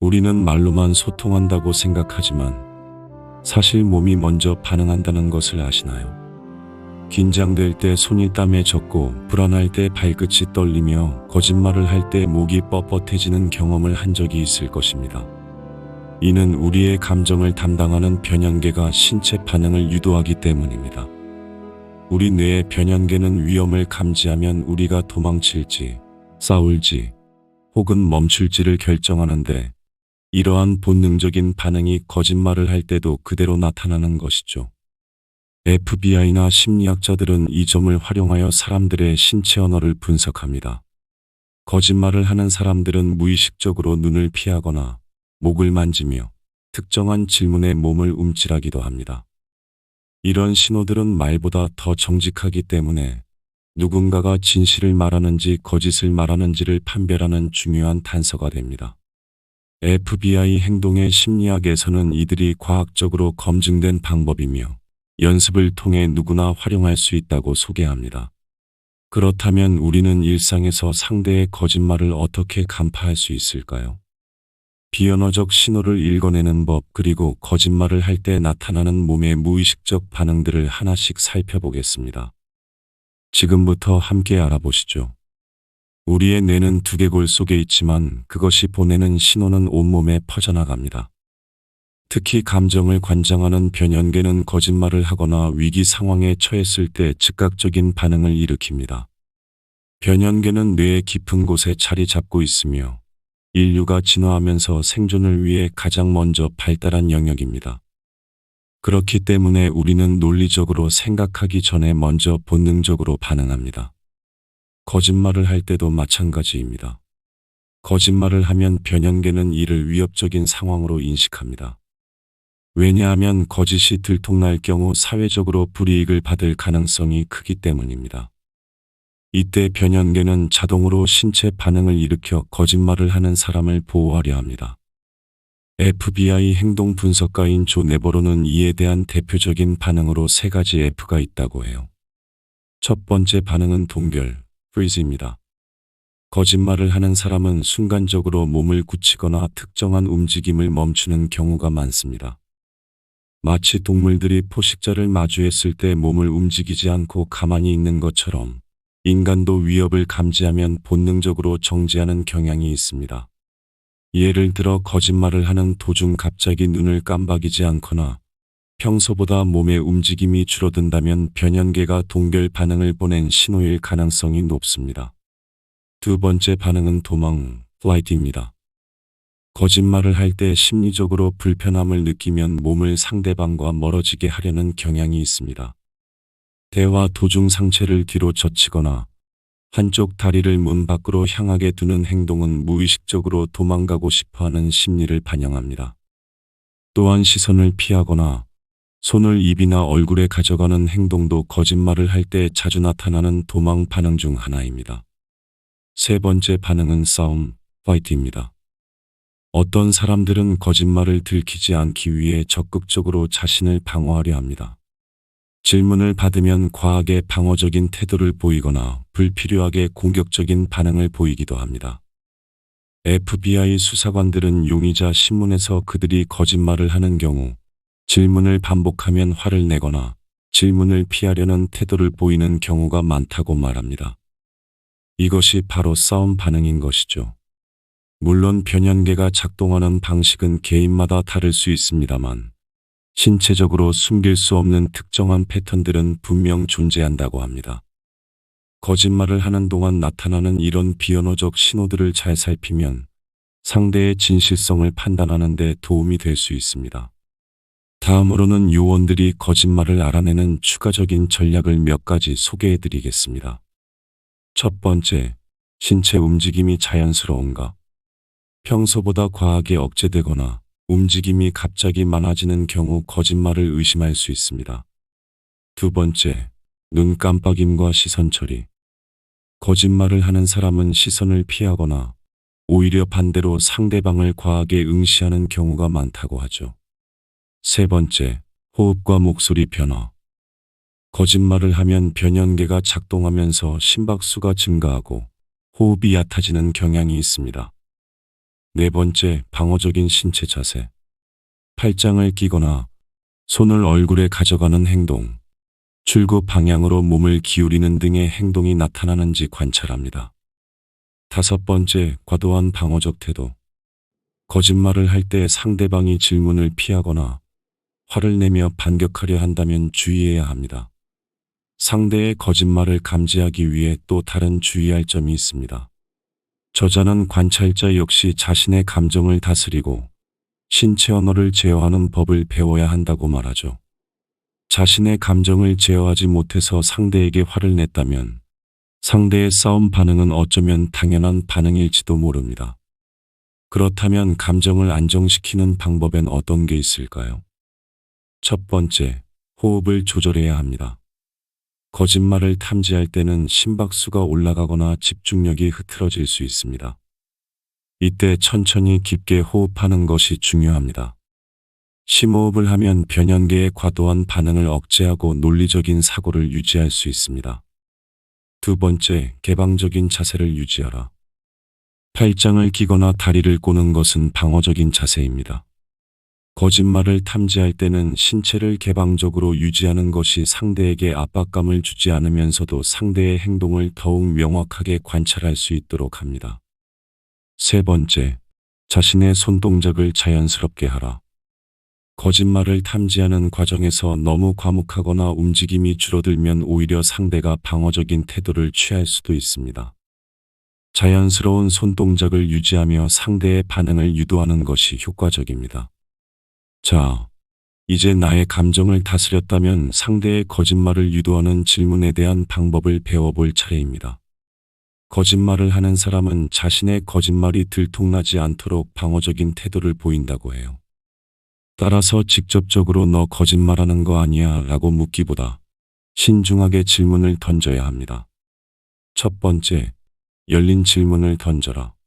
우리는 말로만 소통한다고 생각하지만 사실 몸이 먼저 반응한다는 것을 아시나요? 긴장될 때 손이 땀에 젖고 불안할 때 발끝이 떨리며 거짓말을 할 때 목이 뻣뻣해지는 경험을 한 적이 있을 것입니다. 이는 우리의 감정을 담당하는 변연계가 신체 반응을 유도하기 때문입니다. 우리 뇌의 변연계는 위험을 감지하면 우리가 도망칠지, 싸울지, 혹은 멈출지를 결정하는데 이러한 본능적인 반응이 거짓말을 할 때도 그대로 나타나는 것이죠. FBI나 심리학자들은 이 점을 활용하여 사람들의 신체 언어를 분석합니다. 거짓말을 하는 사람들은 무의식적으로 눈을 피하거나 목을 만지며 특정한 질문에 몸을 움찔하기도 합니다. 이런 신호들은 말보다 더 정직하기 때문에 누군가가 진실을 말하는지 거짓을 말하는지를 판별하는 중요한 단서가 됩니다. FBI 행동의 심리학에서는 이들이 과학적으로 검증된 방법이며 연습을 통해 누구나 활용할 수 있다고 소개합니다. 그렇다면 우리는 일상에서 상대의 거짓말을 어떻게 간파할 수 있을까요? 비언어적 신호를 읽어내는 법 그리고 거짓말을 할 때 나타나는 몸의 무의식적 반응들을 하나씩 살펴보겠습니다. 지금부터 함께 알아보시죠. 우리의 뇌는 두개골 속에 있지만 그것이 보내는 신호는 온몸에 퍼져나갑니다. 특히 감정을 관장하는 변연계는 거짓말을 하거나 위기 상황에 처했을 때 즉각적인 반응을 일으킵니다. 변연계는 뇌의 깊은 곳에 자리 잡고 있으며 인류가 진화하면서 생존을 위해 가장 먼저 발달한 영역입니다. 그렇기 때문에 우리는 논리적으로 생각하기 전에 먼저 본능적으로 반응합니다. 거짓말을 할 때도 마찬가지입니다. 거짓말을 하면 변연계는 이를 위협적인 상황으로 인식합니다. 왜냐하면 거짓이 들통날 경우 사회적으로 불이익을 받을 가능성이 크기 때문입니다. 이때 변연계는 자동으로 신체 반응을 일으켜 거짓말을 하는 사람을 보호하려 합니다. FBI 행동 분석가인 조 네버로는 이에 대한 대표적인 반응으로 세 가지 F가 있다고 해요. 첫 번째 반응은 동결, freeze입니다. 거짓말을 하는 사람은 순간적으로 몸을 굳히거나 특정한 움직임을 멈추는 경우가 많습니다. 마치 동물들이 포식자를 마주했을 때 몸을 움직이지 않고 가만히 있는 것처럼 인간도 위협을 감지하면 본능적으로 정지하는 경향이 있습니다. 예를 들어 거짓말을 하는 도중 갑자기 눈을 깜박이지 않거나 평소보다 몸의 움직임이 줄어든다면 변연계가 동결 반응을 보낸 신호일 가능성이 높습니다. 두 번째 반응은 도망, 플라이트입니다. 거짓말을 할 때 심리적으로 불편함을 느끼면 몸을 상대방과 멀어지게 하려는 경향이 있습니다. 대화 도중 상체를 뒤로 젖히거나 한쪽 다리를 문 밖으로 향하게 두는 행동은 무의식적으로 도망가고 싶어 하는 심리를 반영합니다. 또한 시선을 피하거나 손을 입이나 얼굴에 가져가는 행동도 거짓말을 할 때 자주 나타나는 도망 반응 중 하나입니다. 세 번째 반응은 싸움, 파이트입니다. 어떤 사람들은 거짓말을 들키지 않기 위해 적극적으로 자신을 방어하려 합니다. 질문을 받으면 과하게 방어적인 태도를 보이거나 불필요하게 공격적인 반응을 보이기도 합니다. FBI 수사관들은 용의자 신문에서 그들이 거짓말을 하는 경우 질문을 반복하면 화를 내거나 질문을 피하려는 태도를 보이는 경우가 많다고 말합니다. 이것이 바로 싸움 반응인 것이죠. 물론 변연계가 작동하는 방식은 개인마다 다를 수 있습니다만 신체적으로 숨길 수 없는 특정한 패턴들은 분명 존재한다고 합니다. 거짓말을 하는 동안 나타나는 이런 비언어적 신호들을 잘 살피면 상대의 진실성을 판단하는 데 도움이 될 수 있습니다. 다음으로는 요원들이 거짓말을 알아내는 추가적인 전략을 몇 가지 소개해 드리겠습니다. 첫 번째, 신체 움직임이 자연스러운가? 평소보다 과하게 억제되거나 움직임이 갑자기 많아지는 경우 거짓말을 의심할 수 있습니다. 두 번째, 눈 깜빡임과 시선 처리. 거짓말을 하는 사람은 시선을 피하거나 오히려 반대로 상대방을 과하게 응시하는 경우가 많다고 하죠. 세 번째, 호흡과 목소리 변화. 거짓말을 하면 변연계가 작동하면서 심박수가 증가하고 호흡이 얕아지는 경향이 있습니다. 네 번째, 방어적인 신체 자세. 팔짱을 끼거나 손을 얼굴에 가져가는 행동, 출구 방향으로 몸을 기울이는 등의 행동이 나타나는지 관찰합니다. 다섯 번째, 과도한 방어적 태도. 거짓말을 할 때 상대방이 질문을 피하거나 화를 내며 반격하려 한다면 주의해야 합니다. 상대의 거짓말을 감지하기 위해 또 다른 주의할 점이 있습니다. 저자는 관찰자 역시 자신의 감정을 다스리고 신체 언어를 제어하는 법을 배워야 한다고 말하죠. 자신의 감정을 제어하지 못해서 상대에게 화를 냈다면 상대의 싸움 반응은 어쩌면 당연한 반응일지도 모릅니다. 그렇다면 감정을 안정시키는 방법엔 어떤 게 있을까요? 첫 번째, 호흡을 조절해야 합니다. 거짓말을 탐지할 때는 심박수가 올라가거나 집중력이 흐트러질 수 있습니다. 이때 천천히 깊게 호흡하는 것이 중요합니다. 심호흡을 하면 변연계의 과도한 반응을 억제하고 논리적인 사고를 유지할 수 있습니다. 두 번째, 개방적인 자세를 유지하라. 팔짱을 끼거나 다리를 꼬는 것은 방어적인 자세입니다. 거짓말을 탐지할 때는 신체를 개방적으로 유지하는 것이 상대에게 압박감을 주지 않으면서도 상대의 행동을 더욱 명확하게 관찰할 수 있도록 합니다. 세 번째, 자신의 손동작을 자연스럽게 하라. 거짓말을 탐지하는 과정에서 너무 과묵하거나 움직임이 줄어들면 오히려 상대가 방어적인 태도를 취할 수도 있습니다. 자연스러운 손동작을 유지하며 상대의 반응을 유도하는 것이 효과적입니다. 자, 이제 나의 감정을 다스렸다면 상대의 거짓말을 유도하는 질문에 대한 방법을 배워볼 차례입니다. 거짓말을 하는 사람은 자신의 거짓말이 들통나지 않도록 방어적인 태도를 보인다고 해요. 따라서 직접적으로 너 거짓말하는 거 아니야 라고 묻기보다 신중하게 질문을 던져야 합니다. 첫 번째, 열린 질문을 던져라.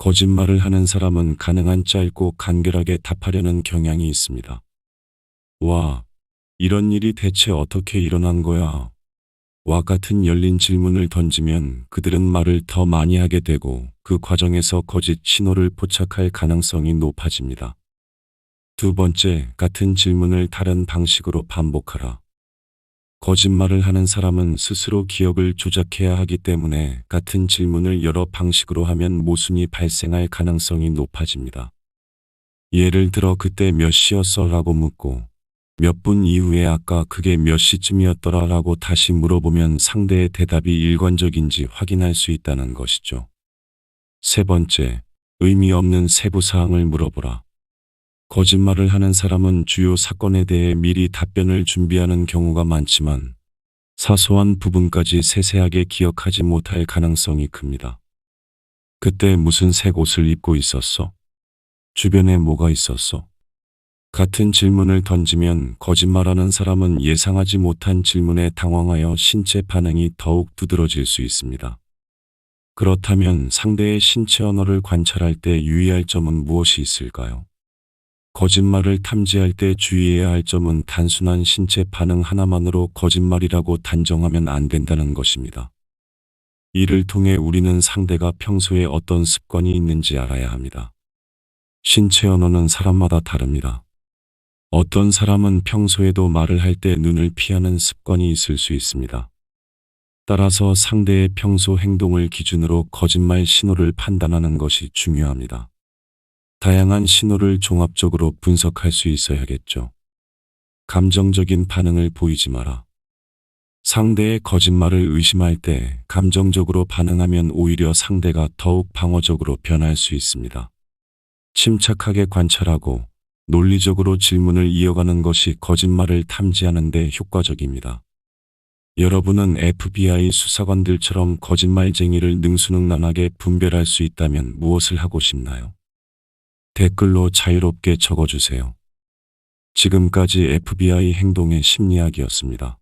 거짓말을 하는 사람은 가능한 짧고 간결하게 답하려는 경향이 있습니다. 와, 이런 일이 대체 어떻게 일어난 거야? 와 같은 열린 질문을 던지면 그들은 말을 더 많이 하게 되고 그 과정에서 거짓 신호를 포착할 가능성이 높아집니다. 두 번째, 같은 질문을 다른 방식으로 반복하라. 거짓말을 하는 사람은 스스로 기억을 조작해야 하기 때문에 같은 질문을 여러 방식으로 하면 모순이 발생할 가능성이 높아집니다. 예를 들어 그때 몇 시였어 라고 묻고 몇 분 이후에 아까 그게 몇 시쯤이었더라 라고 다시 물어보면 상대의 대답이 일관적인지 확인할 수 있다는 것이죠. 세 번째, 의미 없는 세부 사항을 물어보라. 거짓말을 하는 사람은 주요 사건에 대해 미리 답변을 준비하는 경우가 많지만 사소한 부분까지 세세하게 기억하지 못할 가능성이 큽니다. 그때 무슨 색 옷을 입고 있었어? 주변에 뭐가 있었어? 같은 질문을 던지면 거짓말하는 사람은 예상하지 못한 질문에 당황하여 신체 반응이 더욱 두드러질 수 있습니다. 그렇다면 상대의 신체 언어를 관찰할 때 유의할 점은 무엇이 있을까요? 거짓말을 탐지할 때 주의해야 할 점은 단순한 신체 반응 하나만으로 거짓말이라고 단정하면 안 된다는 것입니다. 이를 통해 우리는 상대가 평소에 어떤 습관이 있는지 알아야 합니다. 신체 언어는 사람마다 다릅니다. 어떤 사람은 평소에도 말을 할 때 눈을 피하는 습관이 있을 수 있습니다. 따라서 상대의 평소 행동을 기준으로 거짓말 신호를 판단하는 것이 중요합니다. 다양한 신호를 종합적으로 분석할 수 있어야겠죠. 감정적인 반응을 보이지 마라. 상대의 거짓말을 의심할 때 감정적으로 반응하면 오히려 상대가 더욱 방어적으로 변할 수 있습니다. 침착하게 관찰하고 논리적으로 질문을 이어가는 것이 거짓말을 탐지하는 데 효과적입니다. 여러분은 FBI 수사관들처럼 거짓말쟁이를 능수능란하게 분별할 수 있다면 무엇을 하고 싶나요? 댓글로 자유롭게 적어주세요. 지금까지 FBI 행동의 심리학이었습니다.